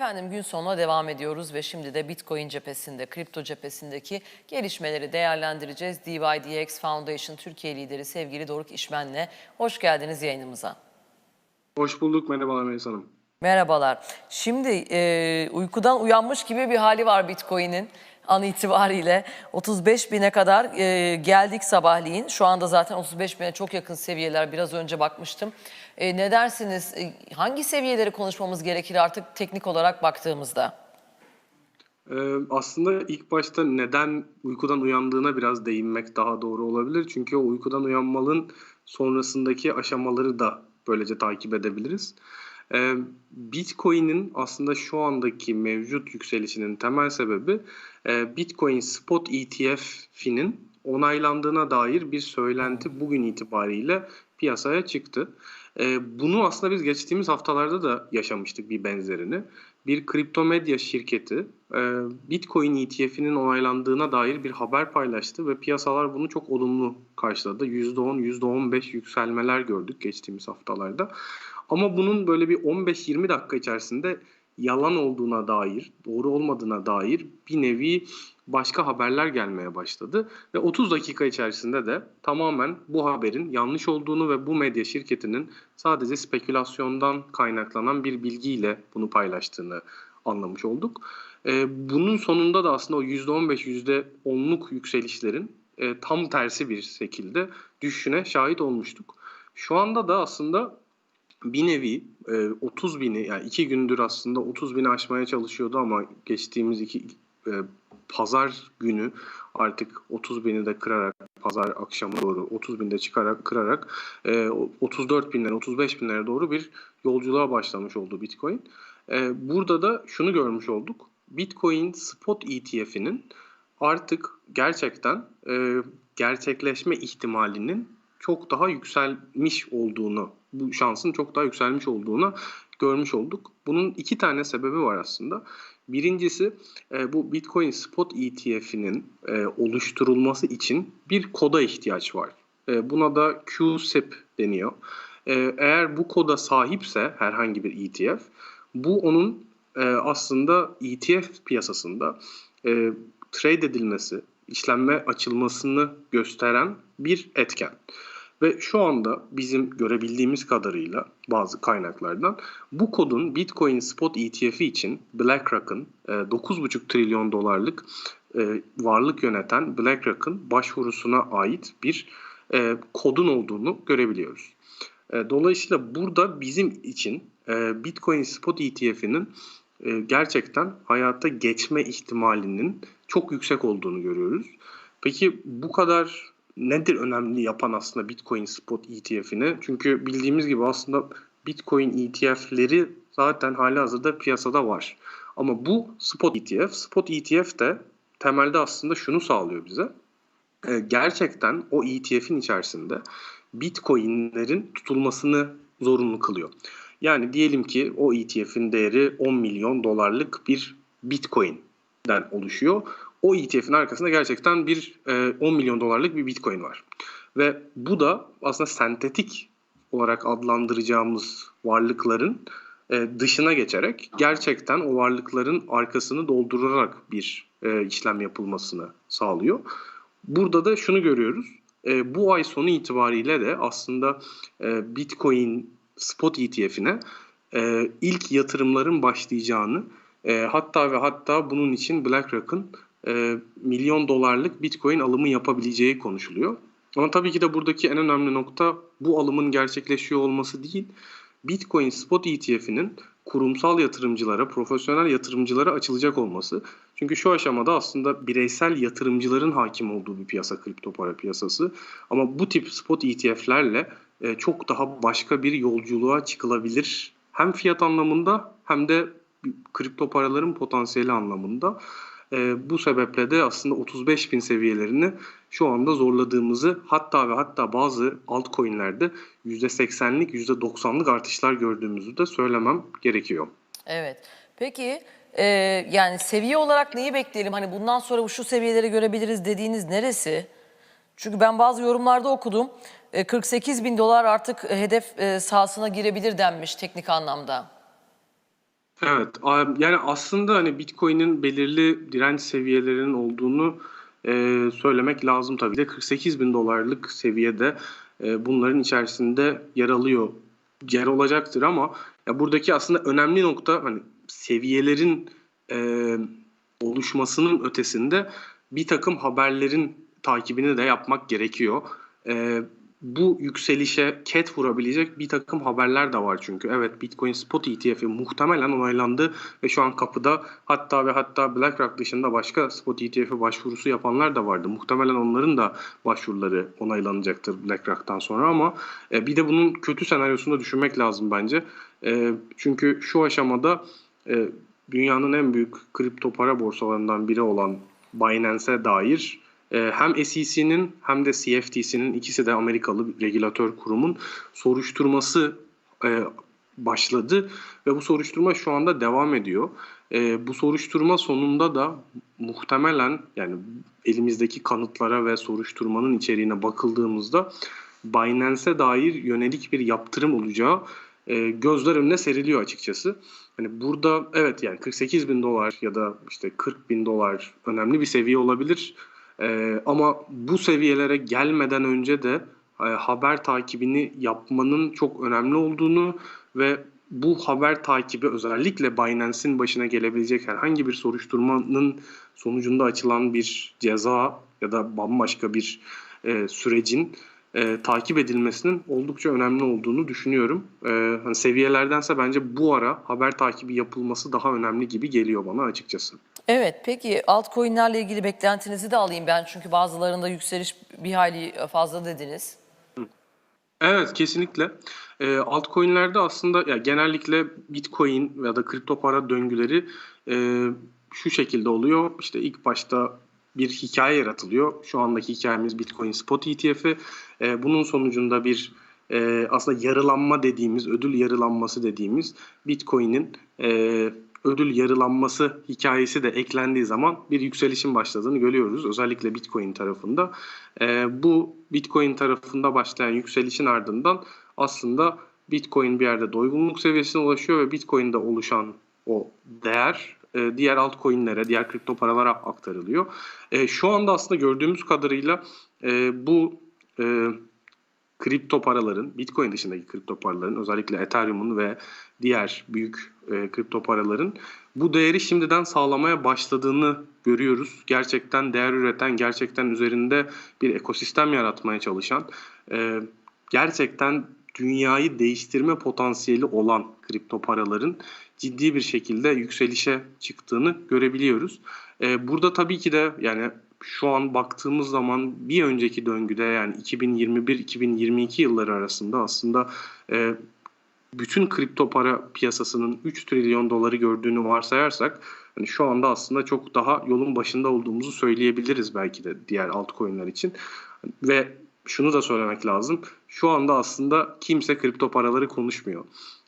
Efendim gün sonuna devam ediyoruz ve şimdi de Bitcoin cephesinde, kripto cephesindeki gelişmeleri değerlendireceğiz. DYDX Foundation Türkiye lideri sevgili Doruk İşmen'le hoş geldiniz yayınımıza. Hoş bulduk. Merhabalar Melis Hanım. Merhabalar. Şimdi e, uykudan uyanmış gibi bir hali var Bitcoin'in an itibariyle. 35 bine kadar e, geldik sabahleyin. Şu anda zaten 35 bine çok yakın seviyeler. Biraz önce bakmıştım. E, ne dersiniz? E, hangi seviyeleri konuşmamız gerekir artık teknik olarak baktığımızda? Ee, aslında ilk başta neden uykudan uyandığına biraz değinmek daha doğru olabilir. Çünkü o uykudan uyanmanın sonrasındaki aşamaları da böylece takip edebiliriz. Ee, Bitcoin'in aslında şu andaki mevcut yükselişinin temel sebebi e, Bitcoin Spot ETF'inin onaylandığına dair bir söylenti bugün itibariyle piyasaya çıktı. Ee, bunu aslında biz geçtiğimiz haftalarda da yaşamıştık bir benzerini. Bir kripto medya şirketi e, Bitcoin ETF'inin onaylandığına dair bir haber paylaştı ve piyasalar bunu çok olumlu karşıladı. %10, %15 yükselmeler gördük geçtiğimiz haftalarda. Ama bunun böyle bir 15-20 dakika içerisinde yalan olduğuna dair, doğru olmadığına dair bir nevi başka haberler gelmeye başladı. Ve 30 dakika içerisinde de tamamen bu haberin yanlış olduğunu ve bu medya şirketinin sadece spekülasyondan kaynaklanan bir bilgiyle bunu paylaştığını anlamış olduk. Ee, bunun sonunda da aslında o %15, %10'luk yükselişlerin e, tam tersi bir şekilde düşüşüne şahit olmuştuk. Şu anda da aslında bir nevi e, 30 bini yani iki gündür aslında 30 bini aşmaya çalışıyordu ama geçtiğimiz iki e, pazar günü artık 30 bini de kırarak pazar akşamı doğru 30 binde çıkarak kırarak e, 34 binden 35 binlere doğru bir yolculuğa başlamış oldu Bitcoin. E, burada da şunu görmüş olduk. Bitcoin Spot ETF'inin artık gerçekten e, gerçekleşme ihtimalinin çok daha yükselmiş olduğunu, bu şansın çok daha yükselmiş olduğunu görmüş olduk. Bunun iki tane sebebi var aslında. Birincisi e, bu Bitcoin Spot ETF'inin e, oluşturulması için bir koda ihtiyaç var. E, buna da QSIP deniyor. Eğer bu koda sahipse herhangi bir ETF, bu onun aslında ETF piyasasında trade edilmesi, işlenme açılmasını gösteren bir etken. Ve şu anda bizim görebildiğimiz kadarıyla bazı kaynaklardan bu kodun Bitcoin Spot ETF'i için BlackRock'ın e, 9,5 trilyon dolarlık e, varlık yöneten BlackRock'ın başvurusuna ait bir e, kodun olduğunu görebiliyoruz. E, dolayısıyla burada bizim için e, Bitcoin Spot ETF'inin e, gerçekten hayata geçme ihtimalinin çok yüksek olduğunu görüyoruz. Peki bu kadar nedir önemli yapan aslında Bitcoin Spot ETF'ini? Çünkü bildiğimiz gibi aslında Bitcoin ETF'leri zaten hali hazırda piyasada var. Ama bu Spot ETF, Spot ETF de temelde aslında şunu sağlıyor bize. Ee, gerçekten o ETF'in içerisinde Bitcoin'lerin tutulmasını zorunlu kılıyor. Yani diyelim ki o ETF'in değeri 10 milyon dolarlık bir Bitcoin'den oluşuyor o ETF'in arkasında gerçekten bir e, 10 milyon dolarlık bir Bitcoin var. Ve bu da aslında sentetik olarak adlandıracağımız varlıkların e, dışına geçerek gerçekten o varlıkların arkasını doldurarak bir e, işlem yapılmasını sağlıyor. Burada da şunu görüyoruz. E, bu ay sonu itibariyle de aslında e, Bitcoin spot ETF'ine e, ilk yatırımların başlayacağını e, hatta ve hatta bunun için BlackRock'ın e, milyon dolarlık Bitcoin alımı yapabileceği konuşuluyor. Ama tabii ki de buradaki en önemli nokta bu alımın gerçekleşiyor olması değil. Bitcoin Spot ETF'inin kurumsal yatırımcılara, profesyonel yatırımcılara açılacak olması. Çünkü şu aşamada aslında bireysel yatırımcıların hakim olduğu bir piyasa kripto para piyasası. Ama bu tip spot ETF'lerle e, çok daha başka bir yolculuğa çıkılabilir. Hem fiyat anlamında hem de kripto paraların potansiyeli anlamında. E, bu sebeple de aslında 35 bin seviyelerini şu anda zorladığımızı hatta ve hatta bazı altcoin'lerde %80'lik %90'lık artışlar gördüğümüzü de söylemem gerekiyor. Evet. Peki e, yani seviye olarak neyi bekleyelim? Hani bundan sonra şu seviyeleri görebiliriz dediğiniz neresi? Çünkü ben bazı yorumlarda okudum. E, 48 bin dolar artık hedef e, sahasına girebilir denmiş teknik anlamda. Evet, yani aslında hani Bitcoin'in belirli direnç seviyelerinin olduğunu e, söylemek lazım tabii de 48 bin dolarlık seviyede e, bunların içerisinde yer alıyor, yer olacaktır ama ya buradaki aslında önemli nokta hani seviyelerin e, oluşmasının ötesinde bir takım haberlerin takibini de yapmak gerekiyor. E, bu yükselişe ket vurabilecek bir takım haberler de var çünkü. Evet Bitcoin Spot ETF'i muhtemelen onaylandı ve şu an kapıda hatta ve hatta BlackRock dışında başka Spot ETF'e başvurusu yapanlar da vardı. Muhtemelen onların da başvuruları onaylanacaktır BlackRock'tan sonra ama e, bir de bunun kötü senaryosunu da düşünmek lazım bence. E, çünkü şu aşamada e, dünyanın en büyük kripto para borsalarından biri olan Binance'e dair hem SEC'nin hem de CFTC'nin ikisi de Amerikalı regülatör kurumun soruşturması e, başladı ve bu soruşturma şu anda devam ediyor. E, bu soruşturma sonunda da muhtemelen yani elimizdeki kanıtlara ve soruşturmanın içeriğine bakıldığımızda Binance'e dair yönelik bir yaptırım olacağı e, gözler önüne seriliyor açıkçası. Hani burada evet yani 48 bin dolar ya da işte 40 bin dolar önemli bir seviye olabilir. Ee, ama bu seviyelere gelmeden önce de e, haber takibini yapmanın çok önemli olduğunu ve bu haber takibi özellikle Binance'in başına gelebilecek herhangi bir soruşturmanın sonucunda açılan bir ceza ya da bambaşka bir e, sürecin e, takip edilmesinin oldukça önemli olduğunu düşünüyorum. E, hani seviyelerdense bence bu ara haber takibi yapılması daha önemli gibi geliyor bana açıkçası. Evet peki altcoin'lerle ilgili beklentinizi de alayım ben çünkü bazılarında yükseliş bir hayli fazla dediniz. Evet kesinlikle. E, altcoin'lerde aslında ya genellikle Bitcoin ya da kripto para döngüleri e, şu şekilde oluyor. İşte ilk başta bir hikaye yaratılıyor. Şu andaki hikayemiz Bitcoin Spot ETF'i. E, bunun sonucunda bir e, aslında yarılanma dediğimiz, ödül yarılanması dediğimiz Bitcoin'in e, ödül yarılanması hikayesi de eklendiği zaman bir yükselişin başladığını görüyoruz. Özellikle Bitcoin tarafında. E, bu Bitcoin tarafında başlayan yükselişin ardından aslında Bitcoin bir yerde doygunluk seviyesine ulaşıyor ve Bitcoin'de oluşan o değer e, diğer altcoin'lere, diğer kripto paralara aktarılıyor. E, şu anda aslında gördüğümüz kadarıyla e, bu e, kripto paraların, Bitcoin dışındaki kripto paraların, özellikle Ethereum'un ve diğer büyük e, kripto paraların bu değeri şimdiden sağlamaya başladığını görüyoruz. Gerçekten değer üreten, gerçekten üzerinde bir ekosistem yaratmaya çalışan, e, gerçekten dünyayı değiştirme potansiyeli olan kripto paraların ciddi bir şekilde yükselişe çıktığını görebiliyoruz. E, burada tabii ki de yani şu an baktığımız zaman bir önceki döngüde yani 2021-2022 yılları arasında aslında e, bütün kripto para piyasasının 3 trilyon doları gördüğünü varsayarsak hani şu anda aslında çok daha yolun başında olduğumuzu söyleyebiliriz belki de diğer altcoin'ler için. Ve şunu da söylemek lazım. Şu anda aslında kimse kripto paraları konuşmuyor.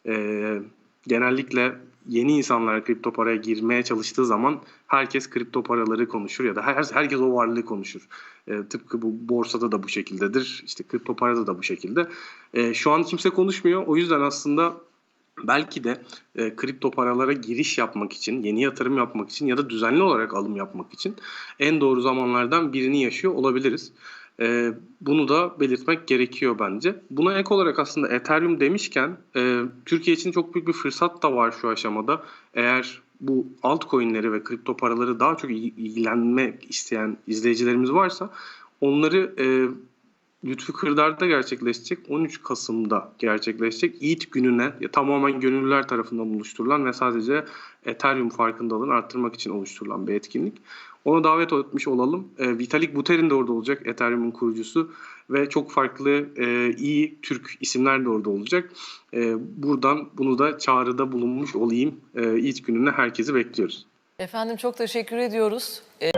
Ee, genellikle yeni insanlar kripto paraya girmeye çalıştığı zaman herkes kripto paraları konuşur ya da her, herkes o varlığı konuşur. Ee, tıpkı bu borsada da bu şekildedir. İşte kripto parada da bu şekilde. Ee, şu an kimse konuşmuyor. O yüzden aslında belki de e, kripto paralara giriş yapmak için, yeni yatırım yapmak için ya da düzenli olarak alım yapmak için en doğru zamanlardan birini yaşıyor olabiliriz. E, bunu da belirtmek gerekiyor bence. Buna ek olarak aslında Ethereum demişken e, Türkiye için çok büyük bir fırsat da var şu aşamada. Eğer bu altcoin'leri ve kripto paraları daha çok il- ilgilenmek isteyen izleyicilerimiz varsa onları e, Lütfü Kırdar'da gerçekleşecek 13 Kasım'da gerçekleşecek ETH gününe ya, tamamen gönüllüler tarafından oluşturulan ve sadece Ethereum farkındalığını arttırmak için oluşturulan bir etkinlik. Ona davet etmiş olalım. E, Vitalik Buterin de orada olacak Ethereum'un kurucusu ve çok farklı e, iyi Türk isimler de orada olacak. E, buradan bunu da çağrıda bulunmuş olayım. E, ETH gününe herkesi bekliyoruz. Efendim çok teşekkür ediyoruz. Ee,